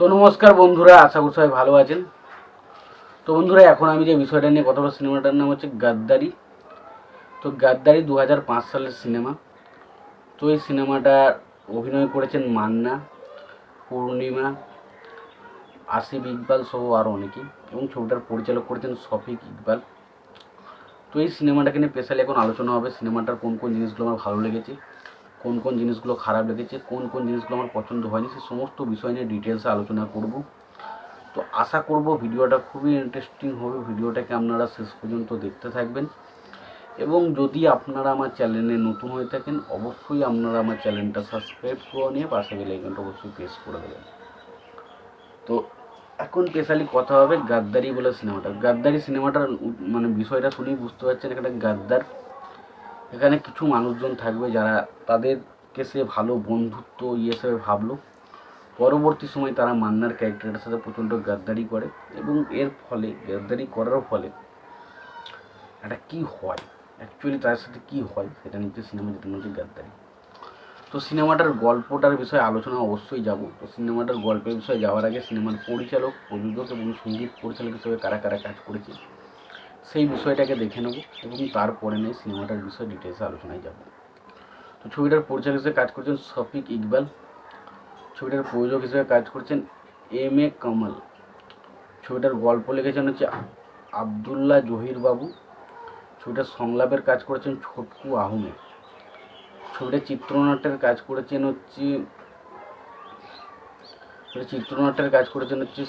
তো নমস্কার বন্ধুরা, আশা করি সবাই ভালো আছেন। তো বন্ধুরা, এখন আমি যে বিষয়টা নিয়ে কথা বলব সিনেমাটার নাম হচ্ছে গাদ্দারি। তো গাদ্দারি দু হাজার পাঁচ সালের সিনেমা। তো এই সিনেমাটা অভিনয় করেছেন মান্না, পূর্ণিমা আসিফ ইকবাল সহ আরও অনেকেই এবং ছবিটার পরিচালক করেছেন শফিক ইকবাল। তো এই সিনেমাটাকে নিয়ে স্পেশালি এখন আলোচনা হবে, সিনেমাটার কোন কোন জিনিসগুলো আমার ভালো লেগেছে। কোন কোন জিনিসগুলো খারাপ লেগেছে, কোন কোন জিনিসগুলো আমার পছন্দ হয়নি, সে সমস্ত বিষয় নিয়ে ডিটেলসে আলোচনা করব। তো আশা করব ভিডিওটা খুবই ইন্টারেস্টিং হবে, ভিডিওটাকে আপনারা শেষ পর্যন্ত দেখতে থাকবেন। এবং যদি আপনারা আমার চ্যানেলে নতুন হয়ে থাকেন, অবশ্যই আপনারা আমার চ্যানেলটা সাবস্ক্রাইব করে নিয়ে পাশে বেল আইকনটা অবশ্যই প্রেস করে দেবেন। তো এখন স্পেশালি কথা হবে গাদ্দারি বলে সিনেমাটা গাদ্দারি সিনেমাটার মানে বিষয়টা শুনেই বুঝতে পারছেন এখানে গাদ্দার এখানে কিছু মানুষজন থাকবে যারা তাদেরকে সে ভালো বন্ধুত্ব ইয়ে হিসেবে ভাবলো। পরবর্তী সময় তারা মান্নার ক্যারেক্টারের সাথে প্রচণ্ড গাদ্দারি করে এবং এর ফলে, গাদ্দারি করার ফলে একটা কী হয়? অ্যাকচুয়ালি তার সাথে কী হয় সেটা নিচ্ছে সিনেমা যেটা হচ্ছে গাদ্দারি। তো সিনেমাটার গল্পটার বিষয়ে আলোচনা অবশ্যই যাব। তো সিনেমাটার গল্পের বিষয়ে যাওয়ার আগে সিনেমার পরিচালক, প্রযোজক এবং সংগীত পরিচালক হিসেবে কারা কারা কাজ করেছে সেই বিষয়টাকে দেখে নেব এবং তারপরে নিয়ে সিনেমাটার বিষয়ে ডিটেলসে আলোচনায় যাব। তো ছবিটার পরিচালক হিসেবে কাজ করছেন শফিক ইকবাল, ছবিটার প্রযোজক হিসেবে কাজ করছেন এম এ কমল, ছবিটার গল্প লিখেছেন হচ্ছে আবদুল্লাহ জহির বাবু, ছবিটার সংলাপের কাজ করেছেন ছোটকু আহমেদ, ছবিটার চিত্রনাট্যের কাজ করেছেন হচ্ছে চিত্রনাট্যের কাজ করেছেন হচ্ছে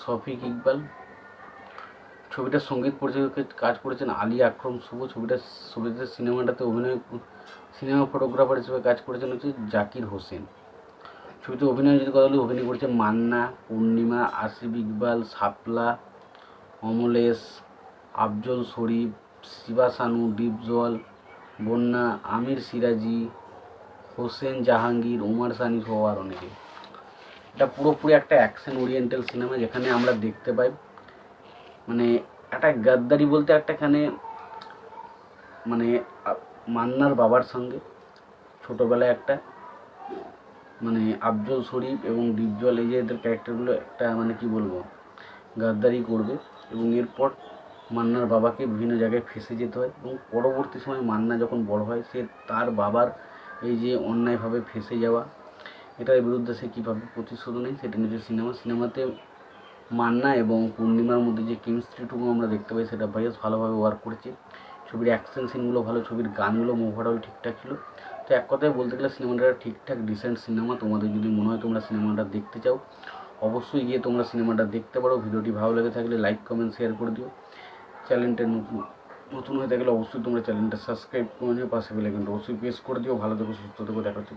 শফিক ইকবাল ছবিটার সংগীত পরিচালকের কাজ করেছেন আলী আকরম শুভ। ছবিটা ছবিটাতে সিনেমাটাতে অভিনয় সিনেমা ফটোগ্রাফার হিসেবে কাজ করেছেন হচ্ছে জাকির হোসেন। ছবিতে অভিনয় যদি কথা বলি অভিনয় করেছে মান্না, পূর্ণিমা আসিফ ইকবাল শাপলা অমলেশ, আফজল শরীফ, শিবা সানু দীপজল বন্যা, আমির সিরাজি, হোসেন জাহাঙ্গীর, উমার সানি সহ আর অনেকে। এটা পুরোপুরি একটা অ্যাকশন ওরিয়েন্টাল সিনেমা যেখানে আমরা দেখতে পাই। মানে একটা গাদ্দারি বলতে একটা এখানে মানে মান্নার বাবার সঙ্গে, ছোটোবেলায় একটা। মানে আফজল শরীফ এবং ডিপজল, এই যে এদের ক্যারেক্টারগুলো একটা মানে কি বলব, গাদ্দারি করবে এবং এরপর মান্নার বাবাকে বিভিন্ন জায়গায় ফেসে যেতে হয় এবং পরবর্তী সময় মান্না যখন বড় হয়, সে তার বাবার এই যে অন্যায়ভাবে ফেসে যাওয়া, এটার বিরুদ্ধে সে কীভাবে প্রতিশোধ নেয়, সেটা নিজের সিনেমা। সিনেমাতে মান্না এবং পূর্ণিমার মধ্যে যে কেমিস্ট্রিটুকু আমরা দেখতে পাই, সেটা বেশ ভালোভাবে ওয়ার্ক করেছে। ছবির অ্যাকশন সিনগুলো ভালো, ছবির গানগুলো ওভারঅল ঠিকঠাক ছিল। তো এক কথায় বলতে গেলে সিনেমাটা ঠিকঠাক ডিসেন্ট সিনেমা তোমাদের যদি মনে হয় তোমরা সিনেমাটা দেখতে চাও, অবশ্যই গিয়ে তোমরা সিনেমাটা দেখতে পারো। ভিডিওটি ভালো লেগে থাকলে লাইক কমেন্ট শেয়ার করে দিও। চ্যানেলটা নতুন নতুন হয়ে থাকলে অবশ্যই তোমরা চ্যানেলটা সাবস্ক্রাইব করে নিও। পাশে বেলাইকনটা অবশ্যই প্রেস করে দিও। ভালো থেকো, সুস্থ থেকো, দেখা হচ্ছে